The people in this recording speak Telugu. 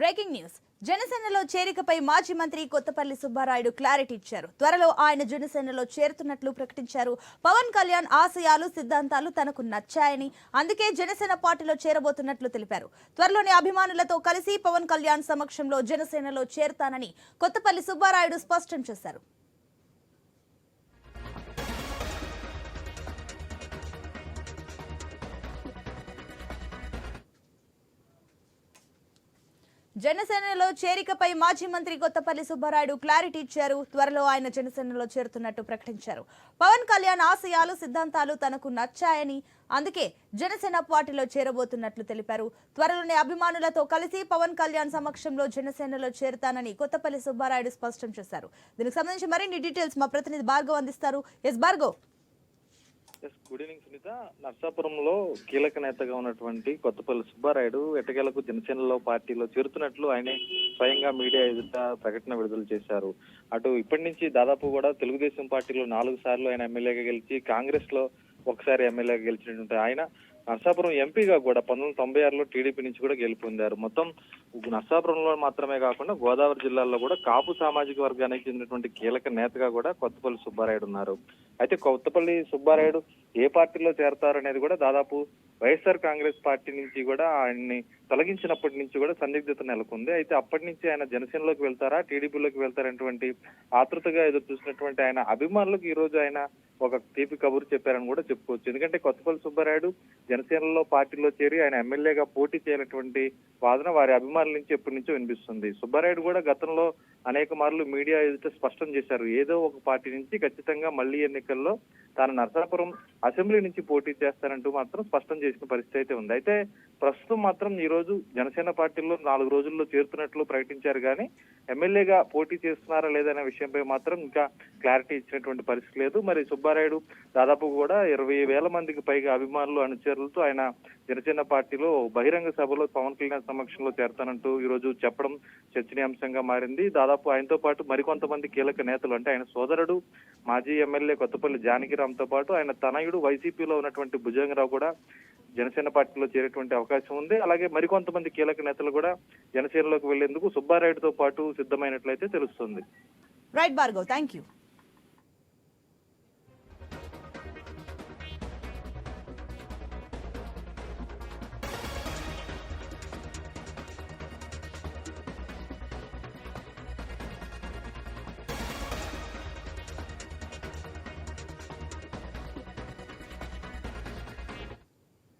Breaking news. జనసేనలో చేరికపై మాజీ మంత్రి కొత్తపల్లి సుబ్బారాయుడు క్లారిటీ ఇచ్చారు. త్వరలో ఆయన జనసేనలో చేరుతున్నట్లు ప్రకటించారు. పవన్ కళ్యాణ్ ఆశయాలు సిద్ధాంతాలు తనకు నచ్చాయని అందుకే జనసేన పార్టీలో చేరబోతున్నట్లు తెలిపారు. త్వరలోనే అభిమానులతో కలిసి పవన్ కళ్యాణ్ సమక్షంలో జనసేనలో చేరుతానని కొత్తపల్లి సుబ్బారాయుడు స్పష్టం చేశారు. జనసేనలో చేరికపై మాజీ మంత్రి కొత్తపల్లి సుబ్బారాయుడు క్లారిటీ ఇచ్చారు. త్వరలో ఆయన జనసేనలో చేరుతున్నట్టు ప్రకటించారు. పవన్ కళ్యాణ్ ఆశయాలు సిద్ధాంతాలు తనకు నచ్చాయని అందుకే జనసేన పార్టీలో చేరబోతున్నట్లు తెలిపారు. త్వరలోనే అభిమానులతో కలిసి పవన్ కళ్యాణ్ సమక్షంలో జనసేనలో చేరుతానని కొత్తపల్లి సుబ్బారాయుడు స్పష్టం చేశారు. దీనికి సంబంధించి మరిన్ని డీటెయిల్స్ మా ప్రతినిధి భార్గవ్ అందిస్తారు. S Bhargav. Yes good evening Sunitha. నర్సాపురంలో కీలక నేతగా ఉన్నటువంటి కొత్తపల్లి సుబ్బారాయుడు ఎట్టకేలకు జనసేనలో పార్టీలో చేరుతున్నట్లు ఆయన స్వయంగా మీడియా ఎదుట ప్రకటన విడుదల చేశారు. అటు ఇప్పటి నుంచి దాదాపు కూడా తెలుగుదేశం పార్టీలో నాలుగు సార్లు ఆయన ఎమ్మెల్యేగా గెలిచి కాంగ్రెస్లో ఒకసారి ఎమ్మెల్యేగా గెలిచినటువంటి ఆయన. నర్సాపురం ఎంపీగా కూడా పంతొమ్మిది వందల తొంభై ఆరులో టీడీపీ నుంచి కూడా గెలుపొందారు. మొత్తం నర్సాపురంలో మాత్రమే కాకుండా గోదావరి జిల్లాలో కూడా కాపు సామాజిక వర్గానికి చెందినటువంటి కీలక నేతగా కూడా కొత్తపల్లి సుబ్బారాయుడు ఉన్నారు. అయితే కొత్తపల్లి సుబ్బారాయుడు ఏ పార్టీలో చేరతారు అనేది కూడా దాదాపు వైఎస్ఆర్ కాంగ్రెస్ పార్టీ నుంచి కూడా ఆయన్ని తొలగించినప్పటి నుంచి కూడా సందిగ్ధత నెలకొంది. అయితే అప్పటి నుంచి ఆయన జనసేనలోకి వెళ్తారా టీడీపీలోకి వెళ్తారనేటువంటి ఆతృతగా ఎదురు చూసినటువంటి ఆయన అభిమానులకు ఈ రోజు ఆయన ఒక తీపి కబురు చెప్పారని కూడా చెప్పుకోవచ్చు. ఎందుకంటే కొత్తపల్లి సుబ్బారాయుడు జనసేనలో పార్టీలో చేరి ఆయన ఎమ్మెల్యేగా పోటీ చేయనటువంటి వాదన వారి అభిమానుల నుంచి ఎప్పటి నుంచో వినిపిస్తుంది. సుబ్బారాయుడు కూడా గతంలో అనేక మార్లు మీడియా ఎదుట స్పష్టం చేశారు. ఏదో ఒక పార్టీ నుంచి ఖచ్చితంగా మళ్ళీ ఎన్నికల్లో తాను నరసాపురం అసెంబ్లీ నుంచి పోటీ చేస్తానంటూ మాత్రం స్పష్టం చేసిన పరిస్థితి అయితే ఉంది. అయితే ప్రస్తుతం మాత్రం ఈ రోజు జనసేన పార్టీలో నాలుగు రోజుల్లో చేరుతున్నట్లు ప్రకటించారు కానీ ఎమ్మెల్యేగా పోటీ చేస్తున్నారా లేదనే విషయంపై మాత్రం ఇంకా క్లారిటీ ఇచ్చినటువంటి పరిస్థితి లేదు. మరి సుబ్బారాయుడు దాదాపు కూడా ఇరవై వేల మందికి పైగా అభిమానులు అనుచరులతో ఆయన జనసేన పార్టీలో బహిరంగ సభలో పవన్ కళ్యాణ్ సమక్షంలో చేరతానంటూ ఈ రోజు చెప్పడం చర్చనీయాంశంగా మారింది. దాదాపు ఆయనతో పాటు మరికొంతమంది కీలక నేతలు. అంటే ఆయన సోదరుడు మాజీ ఎమ్మెల్యే కొత్తపల్లి జానకిరామ్తో పాటు ఆయన తనయుడు వైసీపీలో ఉన్నటువంటి భుజంగరావు కూడా జనసేన పార్టీలో చేరేటువంటి అవకాశం ఉంది. అలాగే మరికొంతమంది కీలక నేతలు కూడా జనసేనలోకి వెళ్ళేందుకు సుబ్బారాయుడుతో పాటు సిద్ధమైనట్లయితే తెలుస్తుంది. Right Bhargav thank you